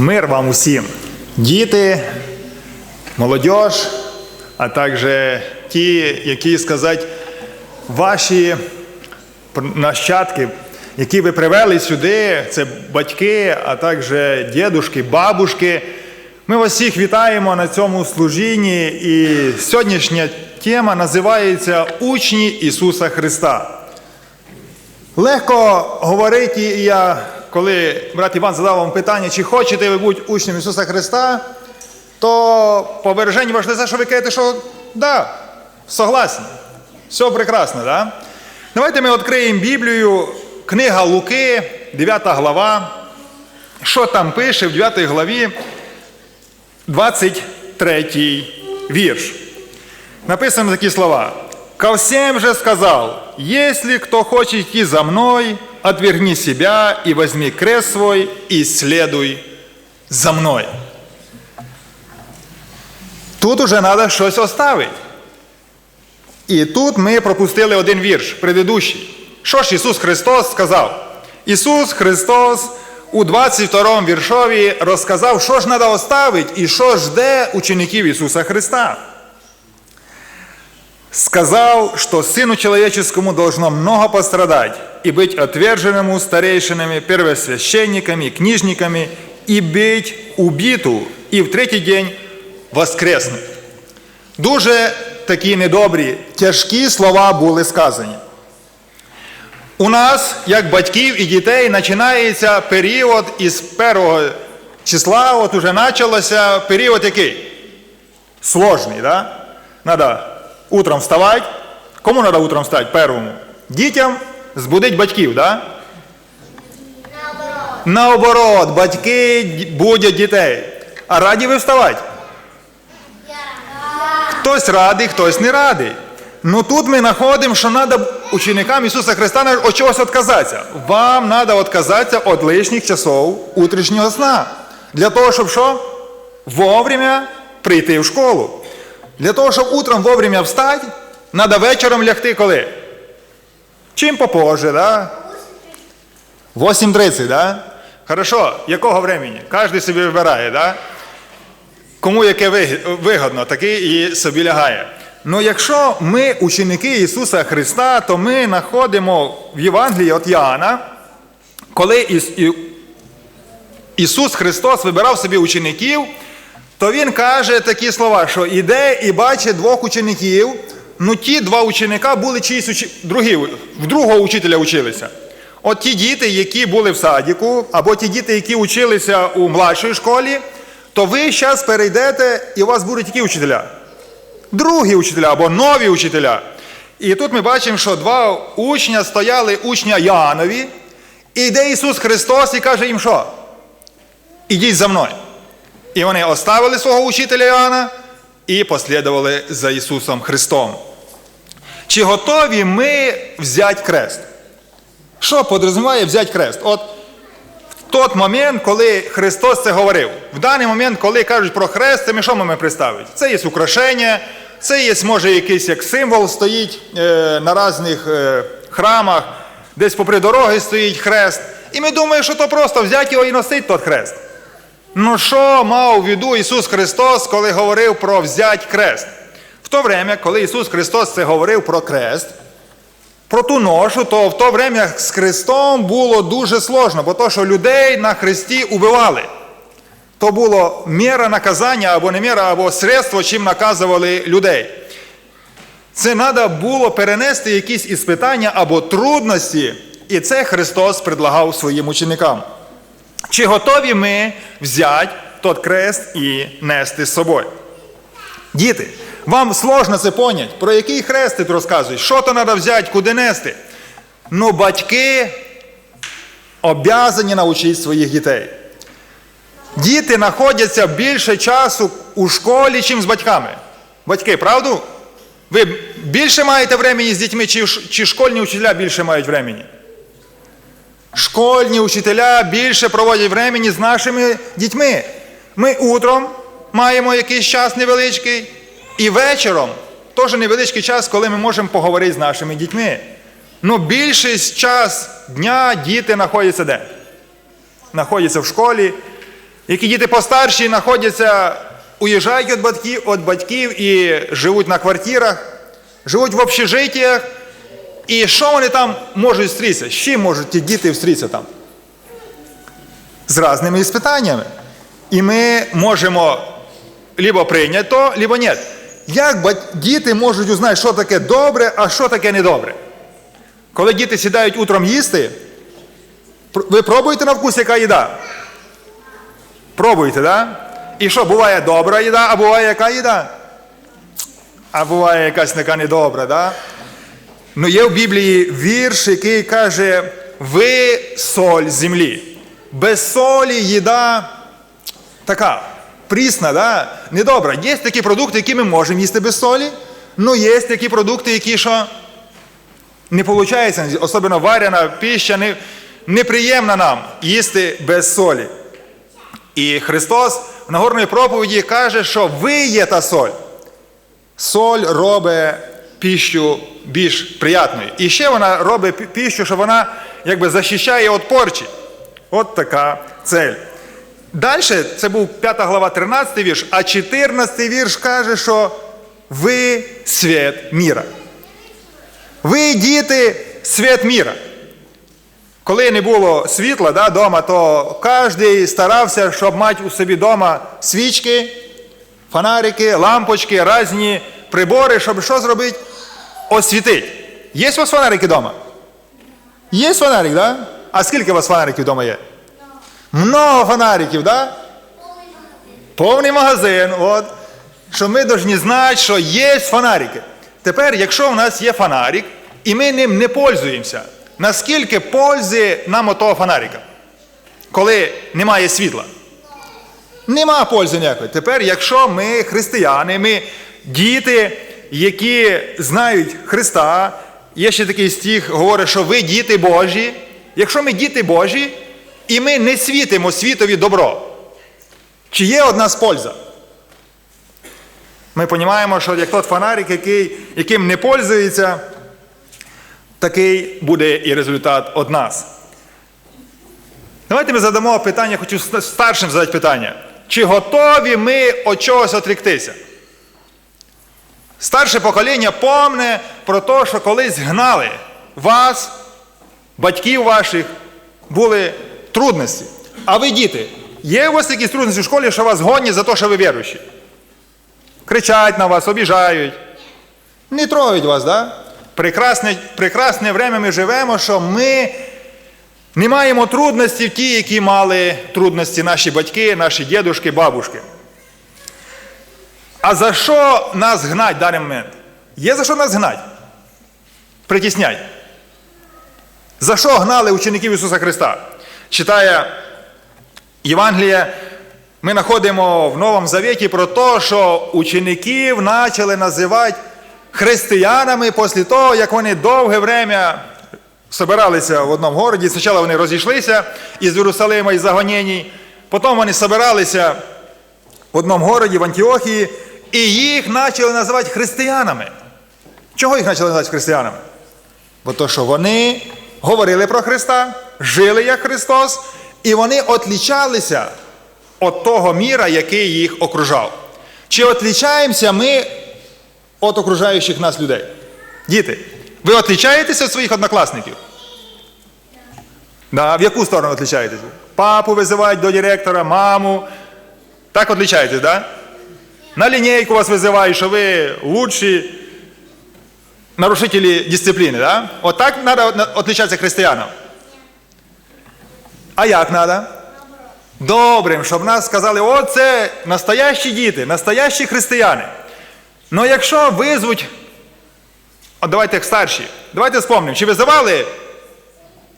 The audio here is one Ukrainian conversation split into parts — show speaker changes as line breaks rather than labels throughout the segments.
Мир вам усім, діти, молодь, а також ті, які сказати, ваші нащадки, які ви привели сюди, це батьки, а також дідушки, бабушки. Ми вас всіх вітаємо на цьому служінні, і сьогоднішня тема називається Учні Ісуса Христа. Легко говорити, і я, коли брат Іван задав вам питання, чи хочете ви бути учнем Ісуса Христа, то по вираженню ваше лиця, що ви кажете, що да, согласні. Все прекрасно, да? Давайте ми відкриємо Біблію, книга Луки, 9 глава. Що там пише в 9 главі, 23 вірш. Написано такі слова. «Ко всем же сказал, если кто хочет идти за мной, отвергни себя и возьми крест свой и следуй за мной». Тут уже треба щось оставити. І тут ми пропустили один вірш, предыдущий. Що ж Ісус Христос сказав? Ісус Христос у 22 віршові розказав, що ж треба оставити і що жде учеників Ісуса Христа. Сказал, что Сыну Человеческому должно много пострадать и быть отверженному старейшинами, первосвященниками, книжниками и быть убиту, и в третій день воскреснуть. Дуже такі недобрі, тяжкі слова були сказані. У нас, як батьків і дітей, починається період із першого числа, от уже почалося період який? Сложний, да? Надо утром вставати. Кому треба утром встати? Первому. Дітям збудить батьків, да? Наоборот. Наоборот, батьки будуть дітей. А раді ви вставати? Хтось радий, хтось не радий. Ну тут ми знаходимо, що треба ученикам Ісуса Христа від чогось відказатися. Вам треба відказатися від лишніх часов утрішнього сна. Для того, щоб що? Вовремя прийти в школу. Для того, щоб утром вовремя встати, треба вечором лягти коли? Чим попозже, да? 8.30, да? Хорошо, якого времени? Кожен собі вибирає, да? Кому яке вигодно, такий і собі лягає. Ну якщо ми ученики Ісуса Христа, то ми знаходимо в Євангелії від Яна, коли Ісус Христос вибирав собі учеників, то Він каже такі слова, що іде і бачить двох учеників, ну ті два ученика були чиїсь уч... другі, в другого учителя училися. От ті діти, які були в садіку, або ті діти, які училися у младшій школі, то ви зараз перейдете і у вас будуть які учителя? Другі учителя або нові учителя. І тут ми бачимо, що два учня стояли учня Янові, і йде Ісус Христос і каже їм, що? Ідіть за мною. І вони оставили свого учителя Іоанна і послідували за Ісусом Христом. Чи готові ми взяти крест? Що подрозуміває взяти крест? От в той момент, коли Христос це говорив, в даний момент, коли кажуть про хрест, це ми що маємо представити? Це є украшення, це є, може, якийсь як символ стоїть е, на різних е, храмах, десь попри дороги стоїть хрест. І ми думаємо, що то просто взяти його і носити той хрест. Ну що мав в виду Ісус Христос, коли говорив про взять крест? В то время, коли Ісус Христос це говорив про крест, про ту ношу, то в то время з Христом було дуже сложно, бо то, що людей на Христі убивали. То було міра наказання або не міра, або средство, чим наказували людей. Це треба було перенести якісь іспитання або трудності, і це Христос предлагав своїм ученикам. Чи готові ми взяти тот крест і нести з собою? Діти, вам сложно це поняти, про який хрест ти розказуєш, що то треба взяти, куди нести. Ну, батьки обязані навчити своїх дітей. Діти знаходяться більше часу у школі, ніж з батьками. Батьки, правду? Ви більше маєте времени з дітьми, чи, чи школьні учителя більше мають времени? Школьні учителя більше проводять времени з нашими дітьми. Ми утром маємо якийсь час невеличкий, і вечором теж невеличкий час, коли ми можемо поговорити з нашими дітьми. Ну, більшість час дня діти знаходяться де? Знаходяться в школі. Які діти постарші знаходяться, уїжджають від батьків, від батьків і живуть на квартирах, живуть в общежиттях. І що вони там можуть зустрітися? З чим можуть ті діти зустрітися там? З різними іспитаннями. І ми можемо либо прийняти то, либо ні. Як діти можуть узнати, що таке добре, а що таке недобре? Коли діти сідають утром їсти, ви пробуєте на вкус, яка їда? Пробуєте? Да? І що, буває добра їда, а буває яка їда? А буває якась така недобра, да? Ну, є в Біблії вірш, який каже: ви соль землі. Без солі їда така прісна, да? недобра. Є такі продукти, які ми можемо їсти без солі, ну є такі продукти, які що не виходить, особливо варена піща, не, неприємна нам їсти без солі. І Христос в Нагорної проповіді каже, що ви є та соль. Соль робить піщу більш приятною. І ще вона робить пі- піщу, що вона якби захищає від порчі. От така цель. Далі, це був 5 глава, 13 вірш, а 14 вірш каже, що ви світ міра. Ви діти світ міра. Коли не було світла да, дома, то кожен старався, щоб мати у собі вдома свічки, фонарики, лампочки, різні прибори, щоб що зробити? Освітити. Є у вас фонарики вдома? Є фонарик, да? А скільки у вас фонариків вдома є? Много фонариків, да? Повний магазин. От. Що ми повинні знати, що є фонарики. Тепер, якщо в нас є фонарик, і ми ним не пользуємося, наскільки пользи нам того фонарика, коли немає світла? Нема пользи ніякої. Тепер, якщо ми християни, ми діти, які знають Христа, є ще такий стих, говорить, що ви діти Божі. Якщо ми діти Божі, і ми не світимо світові добро, чи є од нас польза? Ми розуміємо, що як тот фонарик, який, яким не пользується, такий буде і результат від нас. Давайте ми задамо питання, хочу старшим задати питання. Чи готові ми від чогось отріктися? Старше покоління помне про те, що колись гнали вас, батьків ваших, були трудності. А ви, діти, є у вас якісь трудності в школі, що вас гонять за те, що ви віруючі? Кричать на вас, обіжають. Не троють вас, да? Прекрасне, прекрасне время ми живемо, що ми не маємо трудностей ті, які мали трудності наші батьки, наші дідушки, бабушки. А за що нас гнать в даний момент? Є за що нас гнать? Притіснять. За що гнали учеників Ісуса Христа? Читає Євангелія, ми знаходимо в Новому Завіті про те, що учеників почали називати християнами після того, як вони довге время собиралися в одному городі. Спочатку вони розійшлися із Єрусалима із загонєній, потім вони собиралися в одному городі, в Антіохії, і їх почали називати християнами. Чого їх почали називати християнами? Бо то, що вони говорили про Христа, жили як Христос, і вони отлічалися від того міра, який їх окружав. Чи отлічаємося ми від окружаючих нас людей? Діти, ви отлічаєтеся від своїх однокласників? Да, в яку сторону отличаєтесь? Папу визивають до директора, маму. Так отличаєтесь, да? На лінійку вас визивають, що ви лучші нарушителі дисципліни, да? Отак треба отличатися християнам. А як треба? Добрим, щоб нас сказали, о, це настоящі діти, настоящі християни. Ну якщо визвуть, давайте як старші, давайте спомнимо, чи визивали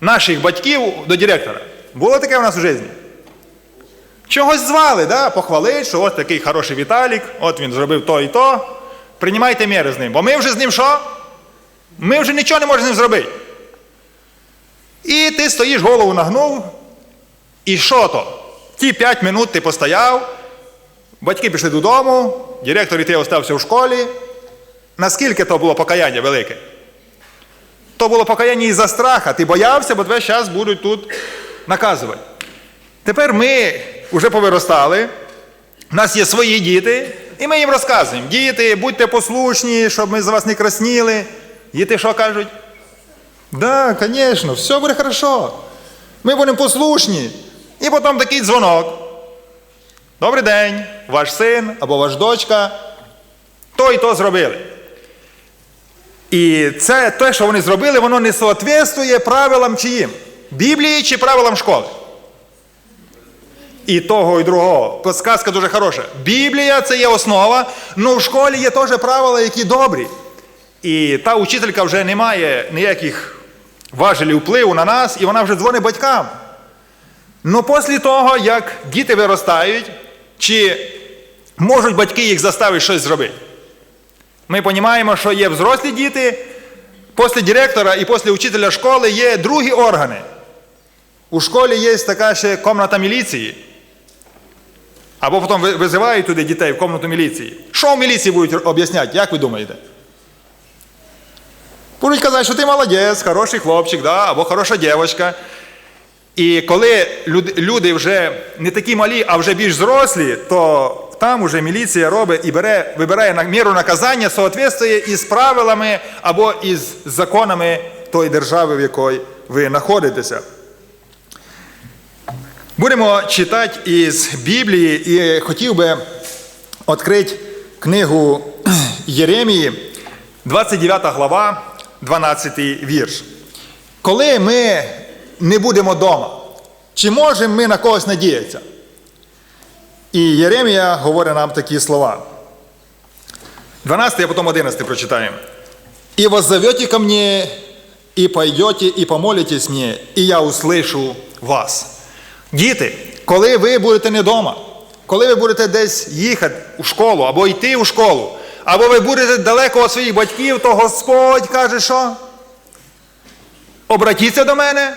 наших батьків до директора? Було таке в нас у житті? Чогось звали, да? похвалить, що ось такий хороший Віталік, от він зробив то і то. Приймайте міри з ним. Бо ми вже з ним що? Ми вже нічого не можемо з ним зробити. І ти стоїш, голову нагнув, і що то? Ті 5 минут ти постояв, батьки пішли додому, директор і ти остався в школі. Наскільки то було покаяння велике? То було покаяння із-за страха. Ти боявся, бо тебе зараз будуть тут наказувати. Тепер ми вже повиростали, у нас є свої діти, і ми їм розказуємо: діти, будьте послушні, щоб ми за вас не красніли. Діти що кажуть? Да, звісно, все буде хорошо. Ми будемо послушні. І потім такий дзвонок. Добрий день, ваш син або ваш дочка. То і то зробили. І це те, що вони зробили, воно не соответствує правилам чиїм? Біблії чи правилам школи. І того, і другого. Сказка дуже хороша. Біблія це є основа, але в школі є теж правила, які добрі. І та учителька вже не має ніяких важелів впливу на нас, і вона вже дзвонить батькам. Ну, після того, як діти виростають, чи можуть батьки їх заставити щось зробити? Ми розуміємо, що є взрослі діти, після директора і після учителя школи є другі органи. У школі є така ще комната міліції. Або потім визивають туди дітей в комнату міліції. Що в міліції будуть об'ясняти, як ви думаєте? Будуть казати, що ти молодець, хороший хлопчик, да? або хороша дівчинка. І коли люди вже не такі малі, а вже більш зрослі, то там уже міліція робить і бере, вибирає міру наказання, соответствує із правилами або із законами тої держави, в якій ви знаходитеся. Будемо читати із Біблії і хотів би відкрити книгу Єремії, 29 глава, 12 вірш. Коли ми не будемо вдома, чи можемо ми на когось надіятися? І Єремія говорить нам такі слова. 12, а потім 11 прочитаємо. «И воззовете ко мне, и пойдете, и помолитесь мне, и я услышу вас». Діти, коли ви будете не вдома, коли ви будете десь їхати у школу, або йти у школу, або ви будете далеко від своїх батьків, то Господь каже, що? Обратіться до мене,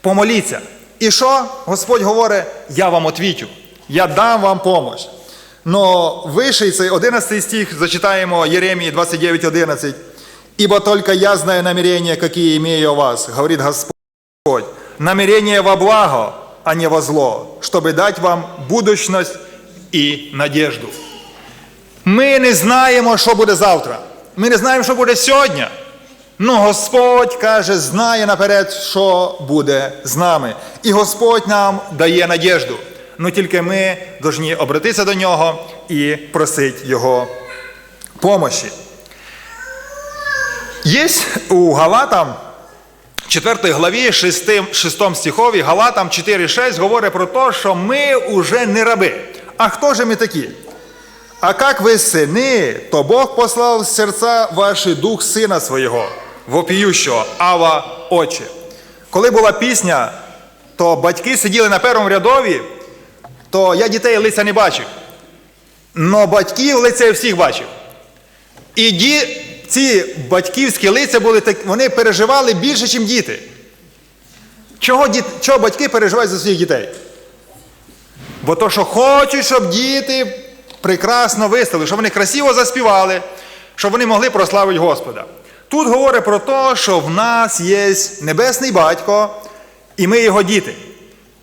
помоліться. І що? Господь говорить, я вам отвічу, я дам вам помощь. Но вищий цей 11 стих зачитаємо Єремії 29.11. «Ибо только я знаю намерения, какие имею о вас, говорит Господь, намерения во благо, а не во зло, чтобы дать вам будущность і надежду. Ми не знаємо, що буде завтра. Ми не знаємо, що буде сьогодні. Ну, Господь каже, знає наперед, що буде з нами. І Господь нам дає надіжду. Ну тільки ми повинні обратитися до нього і просити Його помощі. Є у Галатам 4 главі, 6, 6 стихові, Галатам 4.6 говорить про те, що ми вже не раби. А хто же ми такі? А как ви сини, то Бог послав в серця ваші дух сина свого, вопіющого, Ава Отче. Коли була пісня, то батьки сиділи на першому рядові, то я дітей лиця не бачив. Но батьків лиця я всіх бачив. І ді, ці батьківські лиця були так, вони переживали більше, ніж діти. Чого, діт, чого батьки переживають за своїх дітей? Бо то, що хочуть, щоб діти прекрасно виставили, щоб вони красиво заспівали, щоб вони могли прославити Господа. Тут говорить про те, що в нас є небесний батько, і ми його діти.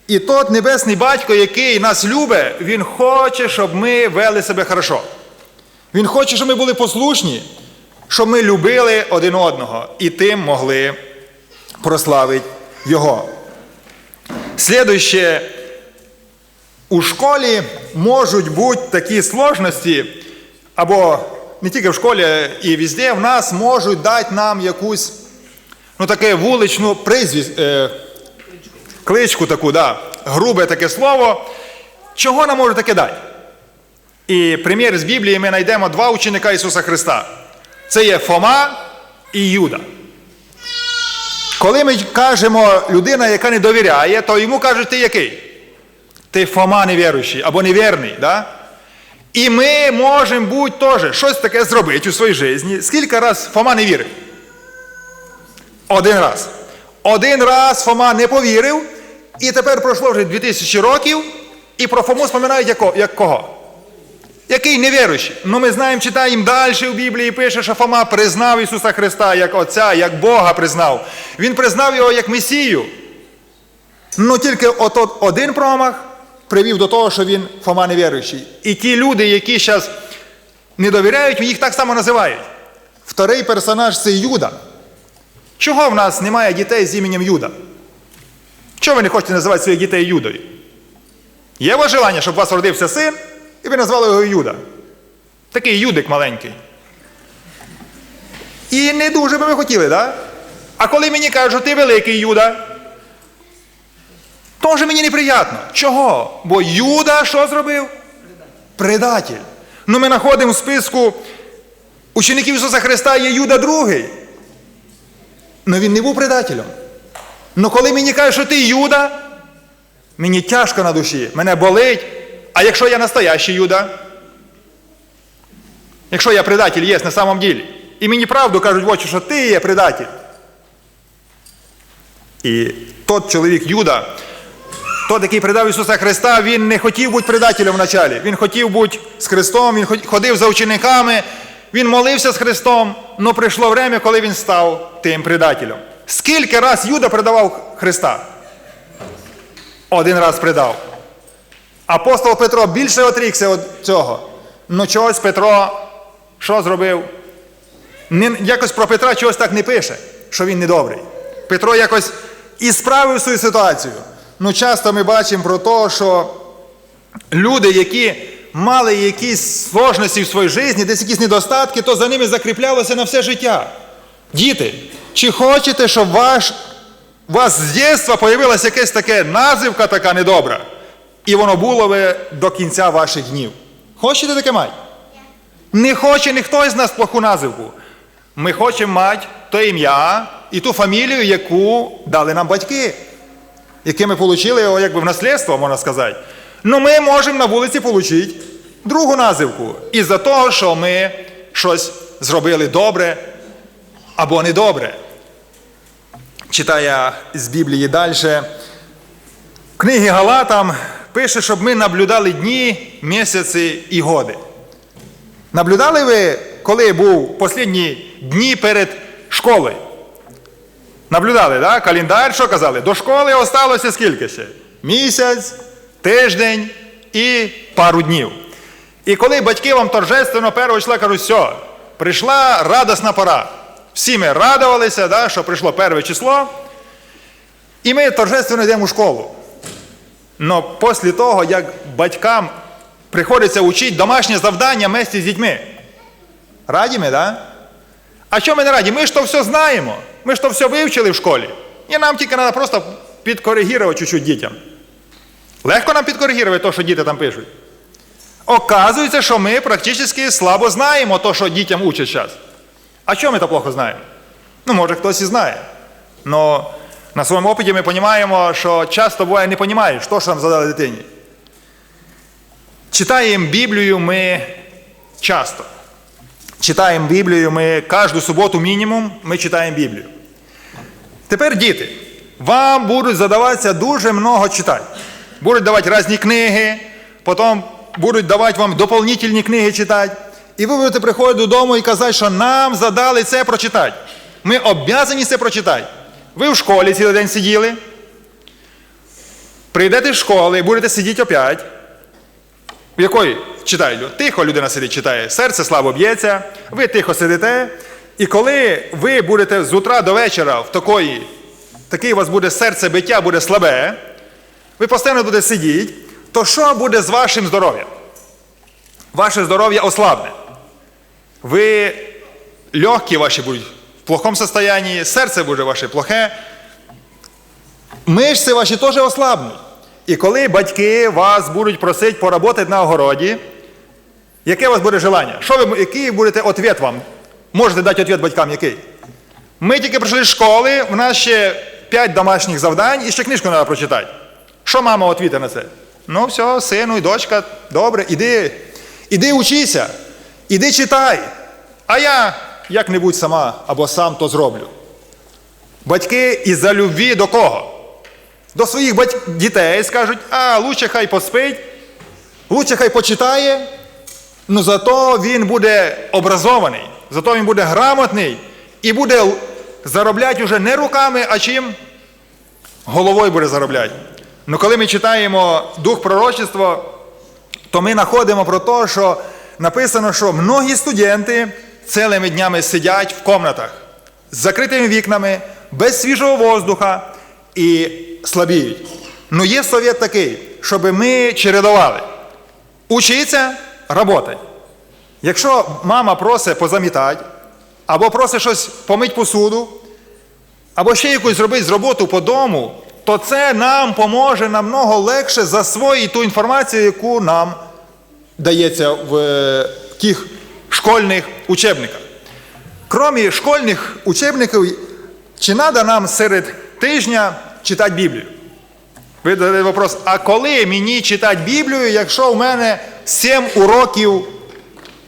І тот небесний батько, який нас любить, він хоче, щоб ми вели себе хорошо. Він хоче, щоб ми були послушні, щоб ми любили один одного і тим могли прославити Його. Слідуще, у школі можуть бути такі сложності, або не тільки в школі, і везде в нас можуть дати нам якусь ну, таке вуличну призвість, е, кличку таку, да, грубе таке слово. Чого нам можуть таке дати? І примір з Біблії ми знайдемо два ученика Ісуса Христа. Це є Фома і Юда. Коли ми кажемо людина, яка не довіряє, то йому кажуть, ти який? Ти Фома невіруючий або невірний. Да? І ми можемо бути теж щось таке зробити у своїй житті. Скільки раз Фома не вірив? Один раз. Один раз Фома не повірив, і тепер пройшло вже 2000 років, і про Фому споминають як кого? Який невіруючий. Ну ми знаємо, читаємо далі в Біблії, пише, що Фома признав Ісуса Христа як Отця, як Бога признав. Він признав його як Месію. Ну тільки от один промах, привів до того, що він Фома невіруючий. І ті люди, які зараз не довіряють, їх так само називають. Вторий персонаж це Юда. Чого в нас немає дітей з іменем Юда? Чого ви не хочете називати своїх дітей Юдою? Є у вас желання, щоб у вас родився син, і ви назвали його Юда. Такий юдик маленький. І не дуже би ви хотіли? Да? А коли мені кажуть, що ти великий Юда, теж мені неприємно. Чого? Бо Юда що зробив? Предатель. Ну ми знаходимо в списку учеників Ісуса Христа є Юда другий. Ну він не був предателем. Ну коли мені кажуть, що ти Юда, мені тяжко на душі, мене болить. А якщо я настоящий Юда? Якщо я предатель є на самом ділі. І мені правду кажуть в очі, що ти є предатель. І тот чоловік Юда, тот, який предав Ісуса Христа, він не хотів бути предателем вначалі. Він хотів бути з Христом, він ходив за учениками, він молився з Христом, але прийшло время, коли він став тим предателем. Скільки раз Юда предавав Христа? Один раз предав. Апостол Петро більше отрікся від цього. Ну чогось Петро що зробив? Не, якось про Петра чогось так не пише, що він недобрий. Петро якось і справив свою ситуацію. Ну, часто ми бачимо про те, що люди, які мали якісь сложності в своїй житті, десь якісь недостатки, то за ними закріплялося на все життя. Діти, чи хочете, щоб ваш, у вас з дитинства з'явилася якась така називка така недобра, і воно було ви до кінця ваших днів? Хочете таке мати? Не хоче ніхто з нас плоху називку. Ми хочемо мати то ім'я і ту фамілію, яку дали нам батьки, яке ми отримали якби в наслідство, можна сказати. Ну ми можемо на вулиці отримати другу називку. Із-за того, що ми щось зробили добре або недобре. Читає з Біблії далі. Книги Галатам пише, щоб ми наблюдали дні, місяці і годи. Наблюдали ви, коли був останні дні перед школою? Наблюдали, так? Календар, що казали? До школи осталося скільки ще? Місяць, тиждень і пару днів. І коли батьки вам торжественно першого числа кажуть, все, прийшла радісна пора. Всі ми радувалися, да, що прийшло перше число, і ми торжественно йдемо у школу. Но після того, як батькам приходиться вчити домашнє завдання вместе з дітьми. Раді ми, да? А що ми не раді? Ми ж то все знаємо. Ми ж то все вивчили в школі. І нам тільки треба просто підкоригувати чуть-чуть дітям. Легко нам підкоригувати те, що діти там пишуть. Оказується, що ми практично слабо знаємо те, що дітям учать зараз. А що ми то плохо знаємо? Ну, може, хтось і знає. Но на своєму опиті ми розуміємо, що часто буває не розумієш, що ж нам задали дитині. Читаємо Біблію ми часто. Читаємо Біблію ми кожну суботу мінімум, ми читаємо Біблію. Тепер, діти, вам будуть задаватися дуже много читати. Будуть давати різні книги, потім будуть давати вам доповнительні книги читати. І ви будете приходити додому і казати, що нам задали це прочитати. Ми обов'язані це прочитати. Ви в школі цілий день сиділи. Прийдете з школи будете сидіти опять. В якої читає? Тихо людина сидить, читає, серце слабо б'ється, ви тихо сидите. І коли ви будете з утра до вечора в такої, таке у вас буде серце биття, буде слабе, ви постійно будете сидіти, то що буде з вашим здоров'ям? Ваше здоров'я ослабне. Ви легкі ваші будуть в плохому стані, серце буде ваше плохе. Мишці ваші теж ослабнуть. І коли батьки вас будуть просити поработати на огороді, яке у вас буде желання? Що ви, який будете відповідь вам? Можете дати відповідь батькам який? Ми тільки прийшли з школи, в нас ще 5 домашніх завдань і ще книжку треба прочитати. Що мама відповідає на це? Ну, все, сину і дочка, добре, іди, іди учися, іди читай. А я як-небудь сама або сам то зроблю. Батьки із-за любві до кого? До своїх бать... дітей скажуть, а лучше хай поспить, лучше хай почитає, ну зато він буде образований, зато він буде грамотний і буде заробляти вже не руками, а чим? Головою буде заробляти. Ну коли ми читаємо дух пророчества, то ми знаходимо про те, що написано, що многі студенти цілими днями сидять в комнатах з закритими вікнами, без свіжого воздуха і слабіють. Ну є совет такий, щоб ми чередували. Учиться, работай. Якщо мама просить позамітати, або просить щось помить посуду, або ще якусь зробити з роботу по дому, то це нам поможе намного легше засвоїти ту інформацію, яку нам дається в е, тих школьних учебниках. Крім школьних учебників, чи треба нам серед тижня читати Біблію? Ви задаєте вопрос, а коли мені читати Біблію, якщо в мене 7 уроків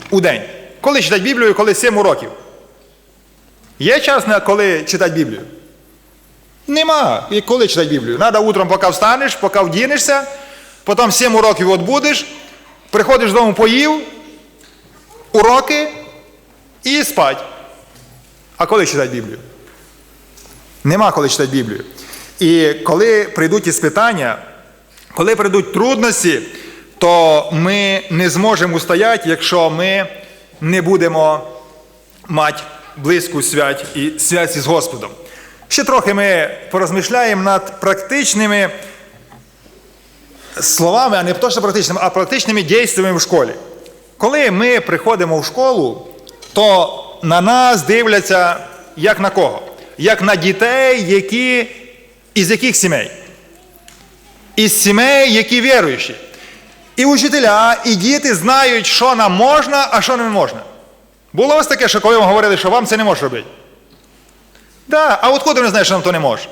у день? Коли читати Біблію, коли 7 уроків? Є час на коли читати Біблію? Нема. І коли читати Біблію? Треба утром, поки встанеш, поки вдінешся, потім 7 уроків відбудеш, приходиш додому, поїв, уроки і спать. А коли читати Біблію? Нема коли читати Біблію. І коли прийдуть іспитання, коли прийдуть трудності, то ми не зможемо устояти, якщо ми не будемо мати близьку свять і связь із Господом. Ще трохи ми порозмишляємо над практичними словами, а не то, що практичними, а практичними дійствами в школі. Коли ми приходимо в школу, то на нас дивляться як на кого? Як на дітей, які із яких сімей? Із сімей, які віруючі. І учителя, і діти знають, що нам можна, а що не можна. Було вас таке, що коли вам говорили, що вам це не можна робити? Да, а от куди вони знають, що нам то не може?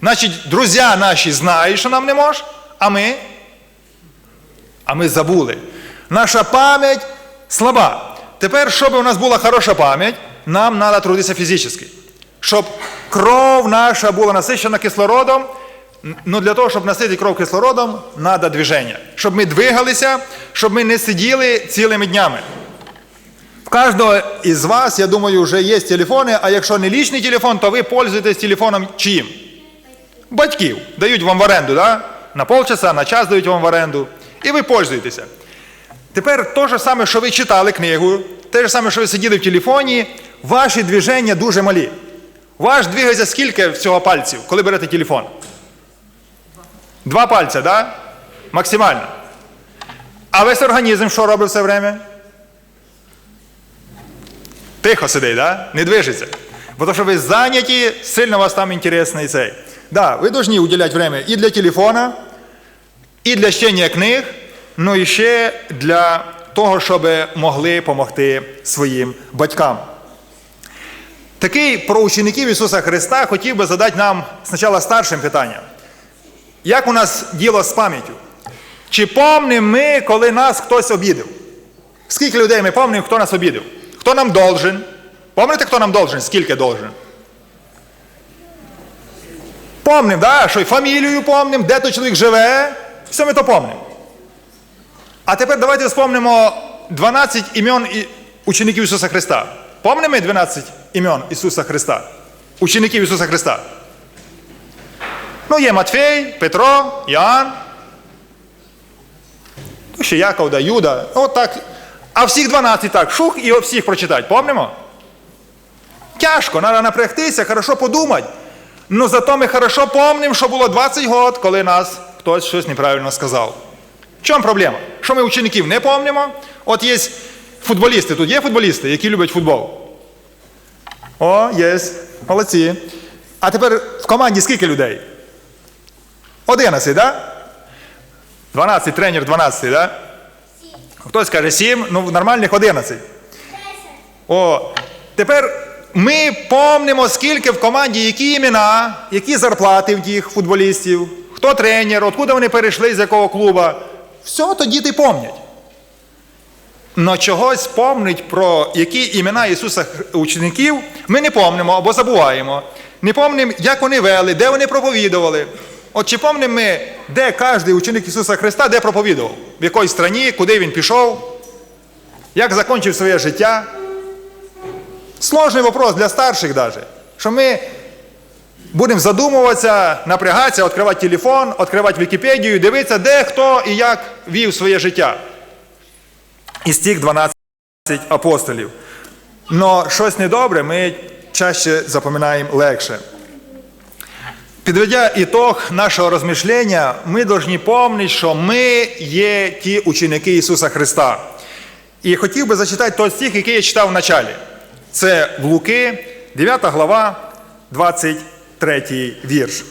Значить, друзі наші знають, що нам не може, а ми? А ми забули. Наша пам'ять слаба. Тепер, щоб у нас була хороша пам'ять, нам треба трудитися фізично. Щоб кров наша була насичена кислородом, ну для того, щоб наситити кров кислородом, треба движення. Щоб ми двигалися, щоб ми не сиділи цілими днями. В кожного із вас, я думаю, вже є телефони, а якщо не лічний телефон, то ви пользуєтесь телефоном чиїм? Батьків. Дають вам в оренду, да? на полчаса, на час дають вам в оренду. І ви пользуєтеся. Тепер те ж саме, що ви читали книгу, те ж саме, що ви сиділи в телефоні, ваші движення дуже малі. Ваш двигається скільки всього пальців, коли берете телефон? Два пальця, да? Максимально. А весь організм що робить все время? Тихо сидить, да? не движеться. Бо то, що ви зайняті, сильно вас там інтересний цей. Да, ви повинні уділяти время і для телефона, і для чтення книг, ну і ще для того, щоб могли допомогти своїм батькам. Такий про учеників Ісуса Христа хотів би задати нам спочатку старшим питанням. Як у нас діло з пам'яттю? Чи помнимо ми, коли нас хтось обідав? Скільки людей ми пам'ятаємо, хто нас обідав? Хто нам должен? Пам'ятаєте, хто нам должен? Скільки должен? Помним, да? що й фамілію помним, де той чоловік живе. Все ми то помним. А тепер давайте вспомнимо 12 імен учеників Ісуса Христа. Помнимо 12 імен Ісуса Христа? Учеників Ісуса Христа. Ну, є Матфей, Петро, Іоанн. Ну, ще Яков, да, Юда. От так. А всіх 12 так, шух і всіх прочитати. Помнимо? Тяжко, треба напрягтися, хорошо подумати. Ну зато ми хорошо помнимо, що було 20 років, коли нас хтось щось неправильно сказав. Чому проблема? Що ми учеників не помнимо? От є футболісти, тут є футболісти, які люблять футбол. О, є. Молодці. А тепер в команді скільки людей? 11, так? Да? 12, тренер 12, так? Да? Хтось каже 7, ну нормальних 11. О, тепер ми помнимо, скільки в команді, які імена, які зарплати в тих футболістів, хто тренер, откуда вони перейшли, з якого клуба. Все то діти помнять. Но чогось помнить про які імена Ісуса учеників ми не помнимо або забуваємо. Не помнимо, як вони вели, де вони проповідували. От чи помнимо ми, де кожен ученик Ісуса Христа, де проповідував, в якій страні, куди він пішов, як закінчив своє життя. Сложний вопрос для старших даже, що ми будемо задумуватися, напрягатися, відкривати телефон, відкривати Вікіпедію, дивитися, де хто і як вів своє життя. Із тих 12 апостолів. Но щось недобре ми чаще запам'ятаємо легше. Підведя ітог нашого розмішлення, ми повинні пам'ятати, що ми є ті ученики Ісуса Христа. І хотів би зачитати той стих, який я читав в началі. Це в Луки, 9 глава, 23 вірш.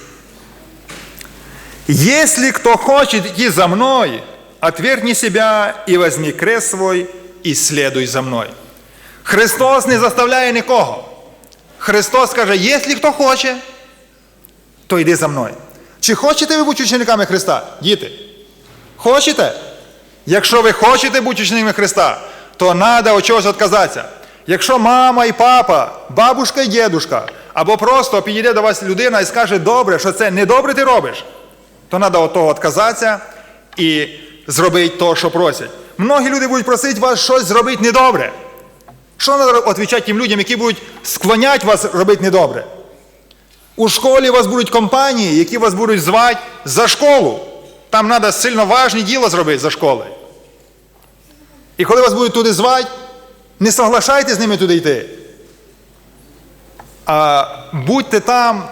Если кто хочет идти за мной, отвергни себя и возьми крест свой и следуй за мной. Христос не заставляє нікого. Христос каже, якщо хто хоче, то йди за мною. Чи хочете ви бути учениками Христа? Діти? Хочете? Якщо ви хочете бути учениками Христа, то треба від чогось відказатися. Якщо мама і папа, бабушка і дідушка, або просто підійде до вас людина і скаже, добре, що це недобре ти робиш, то треба від того відказатися і зробити те, що просять. Многі люди будуть просити вас щось зробити недобре. Що треба відповідати тим людям, які будуть склоняти вас робити недобре? У школі вас будуть компанії, які вас будуть звати за школу. Там треба сильно важні діло зробити за школою. І коли вас будуть туди звати, не соглашайтесь з ними туди йти. А будьте там,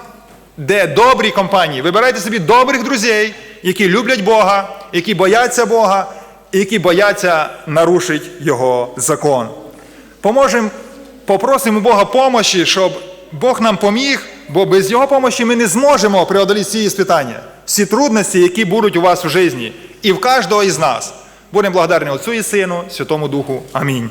де добрі компанії. Вибирайте собі добрих друзей, які люблять Бога, які бояться Бога, які бояться нарушити Його закон. Поможемо, попросимо Бога помощі, щоб Бог нам поміг, бо без Його помощі ми не зможемо преодоліти всі іспитання, всі трудності, які будуть у вас у житті, і в кожного із нас. Будемо благодарні Отцю і Сину, Святому Духу. Амінь.